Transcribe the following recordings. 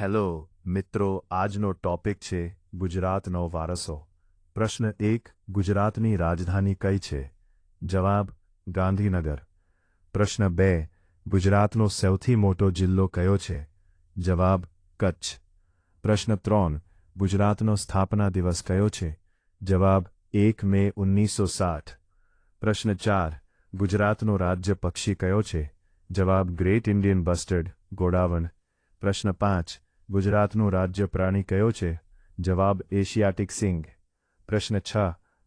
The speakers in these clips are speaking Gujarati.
હેલો, મિત્રો, આજનો ટોપિક છે ગુજરાતનો વારસો. પ્રશ્ન એક, ગુજરાતની રાજધાની કઈ છે? જવાબ, ગાંધીનગર. પ્રશ્ન બે, ગુજરાતનો સૌથી મોટો જિલ્લો કયો છે? જવાબ, કચ્છ. પ્રશ્ન ત્રણ, ગુજરાતનો સ્થાપના દિવસ કયો છે? જવાબ, એક મે ઓગણીસો સાઠ. પ્રશ્ન ચાર, ગુજરાતનો રાજ્ય પક્ષી કયો છે? જવાબ, ગ્રેટ ઇન્ડિયન બસ્ટર્ડ ગોડાવન પ્રશ્ન પાંચ ગુજરાતનું રાજ્ય પ્રાણી કયો છે? જવાબ એશિયાટિક સિંગ. પ્રશ્ન છ,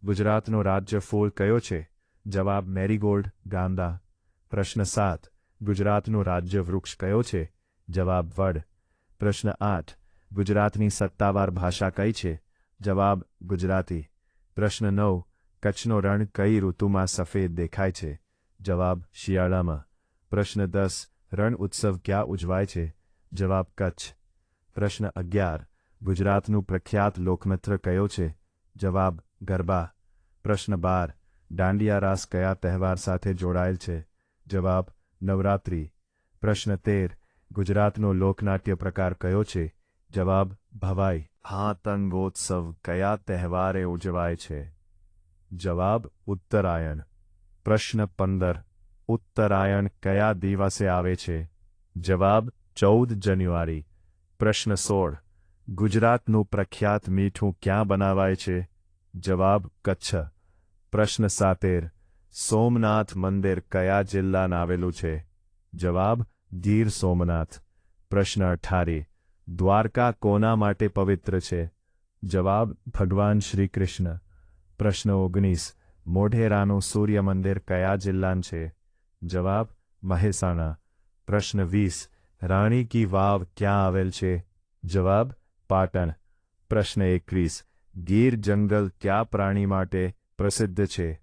ગુજરાતનો રાજ્ય ફૂલ કયો છે? જવાબ મેરીગોલ્ડ, ગાંદા. પ્રશ્ન સાત, ગુજરાતનું રાજ્ય વૃક્ષ કયો છે? જવાબ વડ. પ્રશ્ન આઠ, ગુજરાતની સત્તાવાર ભાષા કઈ છે? જવાબ ગુજરાતી. પ્રશ્ન નવ, કચ્છનો રણ કઈ ઋતુમાં સફેદ દેખાય છે? જવાબ શિયાળામાં. પ્રશ્ન દસ, રણ ઉત્સવ ક્યાં ઉજવાય છે? જવાબ કચ્છ. પ્રશ્ન અગિયાર. ગુજરાતનું પ્રખ્યાત લોકનૃત્ય કયો છે? જવાબ, ગરબા. પ્રશ્ન બાર. દાંડિયા રાસ કયા તહેવાર સાથે જોડાયેલ છે? જવાબ, નવરાત્રિ. પ્રશ્ન તેર. ગુજરાતનો લોકનાટ્ય પ્રકાર કયો છે? જવાબ, ભવાઈ. હા તંગોત્સવ કયા તહેવારે ઉજવાય છે? જવાબ, ઉત્તરાયણ. પ્રશ્ન પંદર. ઉત્તરાયણ કયા દિવસે આવે છે? જવાબ, ચૌદ જાન્યુઆરી. પ્રશ્ન સોળ. ગુજરાતનું પ્રખ્યાત મીઠું ક્યાં બનાવાય છે? જવાબ, કચ્છ. પ્રશ્ન સાતેર. સોમનાથ મંદિર કયા જિલ્લામાં આવેલું છે? જવાબ, ગીર સોમનાથ. પ્રશ્ન અઠારી. દ્વારકા કોના માટે પવિત્ર છે? જવાબ, ભગવાન શ્રી કૃષ્ણ પ્રશ્ન ઓગણીસ. મોઢેરાનું સૂર્ય મંદિર કયા જિલ્લાન છે? જવાબ, મહેસાણા. પ્રશ્ન વીસ. રાણી કી વાવ ક્યાં આવેલ છે? જવાબ, પાટણ. પ્રશ્ન એકવીસ. ગીર જંગલ કયા પ્રાણી માટે પ્રસિદ્ધ છે?